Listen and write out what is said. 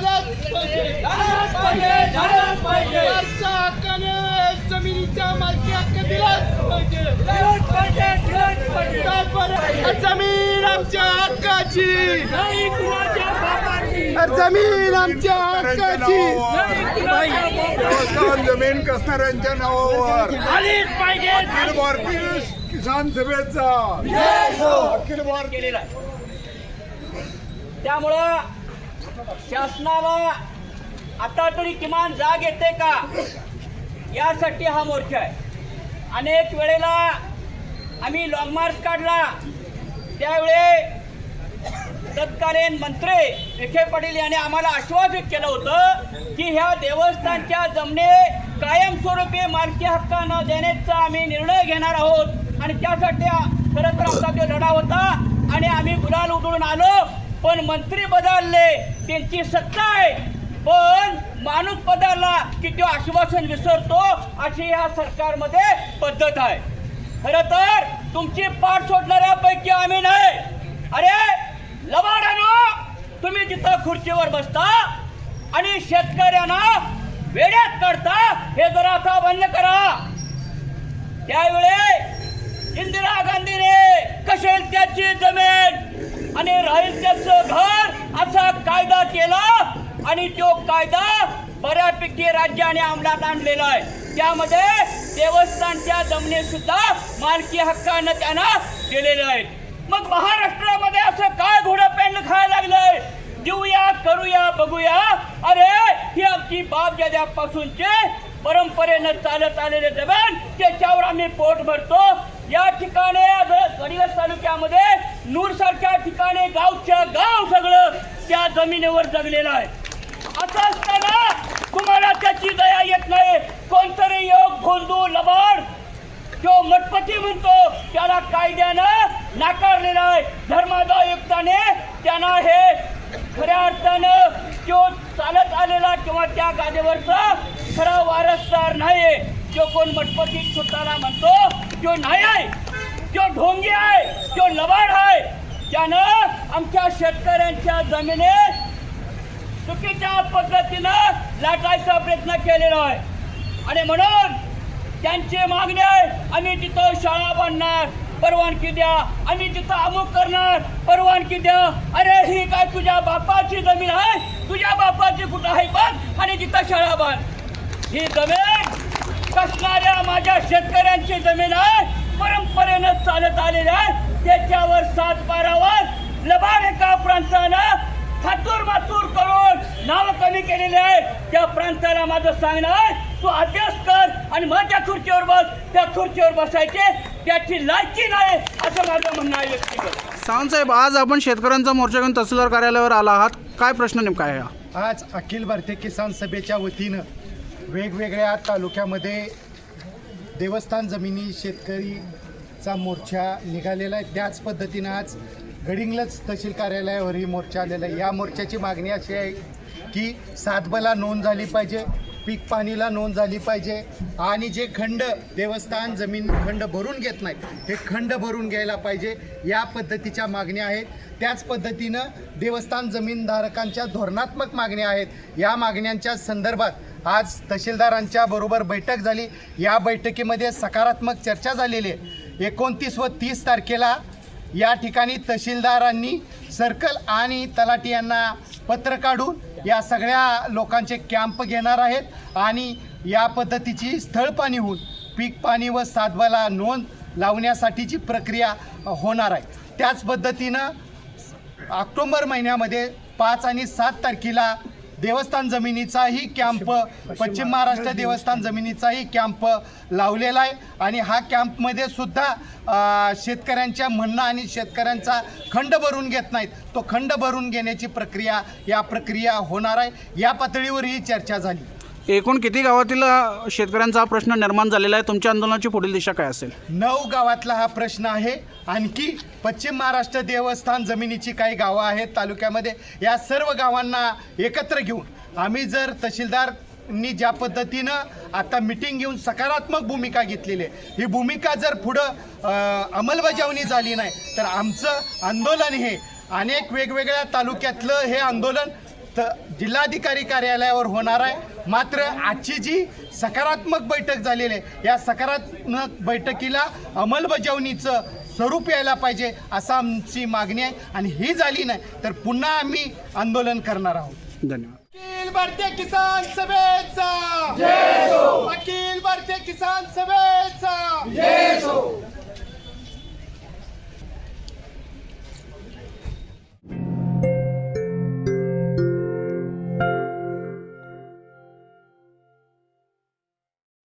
झालंच पाहिजे. झालंच पाहिजे झालंच पाहिजे. वारसा हक्काने जमिनीचा मालकी हक्क दिलाच पाहिजे. दिलंच पाहिजे दिलंच पाहिजे. काय बरं? जमीन आमच्या हक्काची. जमीन आमच्या हक्काची. नाही कुणाच्या बापाची. देवस्थान जमीन कसणाऱ्यांच्या नावावर? अखिल भारतीय किसान सभेचा. अखिल भारतीय त्यामुळं शासनाला आता तरी किमान जाग येते का? यासाठी हा मोर्चा आहे. अनेक वेळेला आम्ही लॉंग मार्च काढला. त्यावेळी तत्कालीन मंत्री विखे पाटील यांनी आम्हाला आश्वासित केलं होतं की ह्या देवस्थानच्या जमने कायमस्वरूपी मालकी हक्क न देण्याचा आम्ही निर्णय घेणार आहोत. आणि त्यासाठी खरं तर आमचा तो लढा होता. आणि आम्ही गुलाल उधळून आलो. पण मंत्री बदलले त्यांची सत्ता आहे. पण माणूस बदलला की तो आश्वासन विसरतो अशी ह्या सरकारमध्ये पद्धत आहे. खर तर तुमची पाठ सोडणाऱ्यापैकी आम्ही नाही. अरे लबाडानो तुम्ही तिथं खुर्चीवर बसता आणि शेतकऱ्यांना वेड्यात काढता हे जरा आता बंद करा. त्यावेळी इंदिरा गांधीने कशेल त्याची जमीन आणि राहील त्याचं घर असा कायदा केला आणि तो कायदा बऱ्यापैकी राज्याने अंमलात आणलेला आहे. त्यामध्ये देवस्थानच्या जमिनी सुद्धा मालकी हक्कानं त्यांना दिलेले आहेत मग महाराष्ट्रामध्ये असं काय घोडं पेंड खायला लागलंय? देऊया करूया बघूया. अरे ही आमची बाप जाद्यापासूनचे परंपरेनं चालत आलेले जमीन त्याच्यावर आम्ही पोट भरतो. या ठिकाणी गडिवस तालुक्यामध्ये नूरसा सारख्या गावच्या गाव सगळं त्या जमिनीवर जगलेलं आहे. असं असताना तुम्हाला त्याची दया येत नाही. कोणतरी योग भोंदू लबाड जो मठपती म्हणतो त्याला कायद्यानं नाकारलेला आहे. धर्मादायुक्ताने त्यांना हे खऱ्या अर्थानं जो चालत आलेला किंवा त्या गादेवरचा खरा वारसदार नाही जो कोण मठपती सुताना म्हणतो जो नाही आहे जो ढोंगी आहे जो लबाड आहे त्यानं आमच्या शेतकऱ्यांच्या जमिनीत चुकीच्या पद्धतीनं लाटायचा प्रयत्न केलेला आहे. आणि म्हणून त्यांचे मागणे आहे आम्ही तिथं शाळा बांधणार परवानगी द्या. आम्ही तिथं अमुक करणार परवानगी द्या. अरे ही काय तुझ्या बापाची जमीन आहे? तुझ्या बापाची कुठं आहे बघ. आणि तिथं शाळा बांध. ही जमीन कसणाऱ्या माझ्या शेतकऱ्यांची जमीन आहे? परंपरेनं चालत आलेली आहे. त्याच्यावर सात बारावर लबाड एका प्रांतानं थातूर मातूर करून नाव कमी केलेले आहे त्या प्रांताला माझं सांगणं आहे तू अभ्यास कर आणि मग त्या खुर्चीवर बस. त्या खुर्चीवर बसायचे त्याची लायकी नाही असं माझं म्हणणं आहे व्यक्तिगत. सावंतसाहेब आज आपण शेतकऱ्यांचा मोर्चा घेऊन तहसीलदार कार्यालयावर आला आहात. काय प्रश्न नेमका आहे हा? आज अखिल भारतीय किसान सभेच्या वतीनं वेगवेगळ्या तालुक्यामध्ये देवस्थान जमिनी चा मोर्चा निघालेला आहे. त्याच पद्धतीनं आज गडिंग्लज तहसील कार्यालयावर ही मोर्चा आलेला आहे. या मोर्चाची मागणी अशी आहे की सातबला नोंद झाली पाहिजे पीक पाणीला नोंद झाली पाहिजे आणि जे खंड देवस्थान जमीन खंड भरून घेत नाहीत हे खंड भरून घ्यायला पाहिजे. या पद्धतीच्या मागण्या आहेत. त्याच पद्धतीनं देवस्थान जमीनधारकांच्या धोरणात्मक मागण्या आहेत. या मागण्यांच्या संदर्भात आज तहसीलदारांच्या बरोबर बैठक झाली. या बैठकीमध्ये सकारात्मक चर्चा झालेली आहे. एकोणतीस व तीस तारखेला या ठिकाणी तहसीलदारांनी सर्कल आणि तलाठी यांना पत्र काढून या सगळ्या लोकांचे कॅम्प घेणार आहेत आणि या पद्धतीची स्थळ पाणी होऊन पीक पाणी व सातबाला नोंद लावण्यासाठीची प्रक्रिया होणार आहे. त्याच पद्धतीनं ऑक्टोंबर महिन्यामध्ये पाच आणि सात तारखेला देवस्थान जमिनीचाही कॅम्प पश्चिम महाराष्ट्र देवस्थान जमिनीचाही कॅम्प लावलेला आहे. आणि हा कॅम्पमध्ये सुद्धा शेतकऱ्यांच्या म्हणणं आणि शेतकऱ्यांचा खंड भरून घेत नाहीत. तो खंड भरून घेण्याची प्रक्रिया या प्रक्रिया होणार आहे. या पातळीवर ही चर्चा झाली. एकूण किती गावातील अ, शेतकऱ्यांचा हा प्रश्न निर्माण झालेला आहे? तुमच्या आंदोलनाची पुढील दिशा काय असेल? नऊ गावातला हा प्रश्न आहे. आणखी पश्चिम महाराष्ट्र देवस्थान जमिनीची काही गावं आहेत तालुक्यामध्ये. या सर्व गावांना एकत्र घेऊन आम्ही जर तहसीलदारनी ज्या पद्धतीनं आता मिटिंग घेऊन सकारात्मक भूमिका घेतलेली आहे. ही भूमिका जर पुढं अंमलबजावणी झाली नाही तर आमचं आंदोलन हे अनेक वेगवेगळ्या तालुक्यातलं हे आंदोलन तर जिल्हाधिकारी कार्यालयावर होणार आहे. मात्र आजची जी सकारात्मक बैठक झालेली आहे या सकारात्मक बैठकीला अंमलबजावणीचं स्वरूप यायला पाहिजे असं आमची मागणी आहे आणि ही झाली नाही तर पुन्हा आम्ही आंदोलन करणार आहोत. धन्यवाद. अखिल भारतीय किसान सभेचा! अखिल भारतीय किसान सभेचा!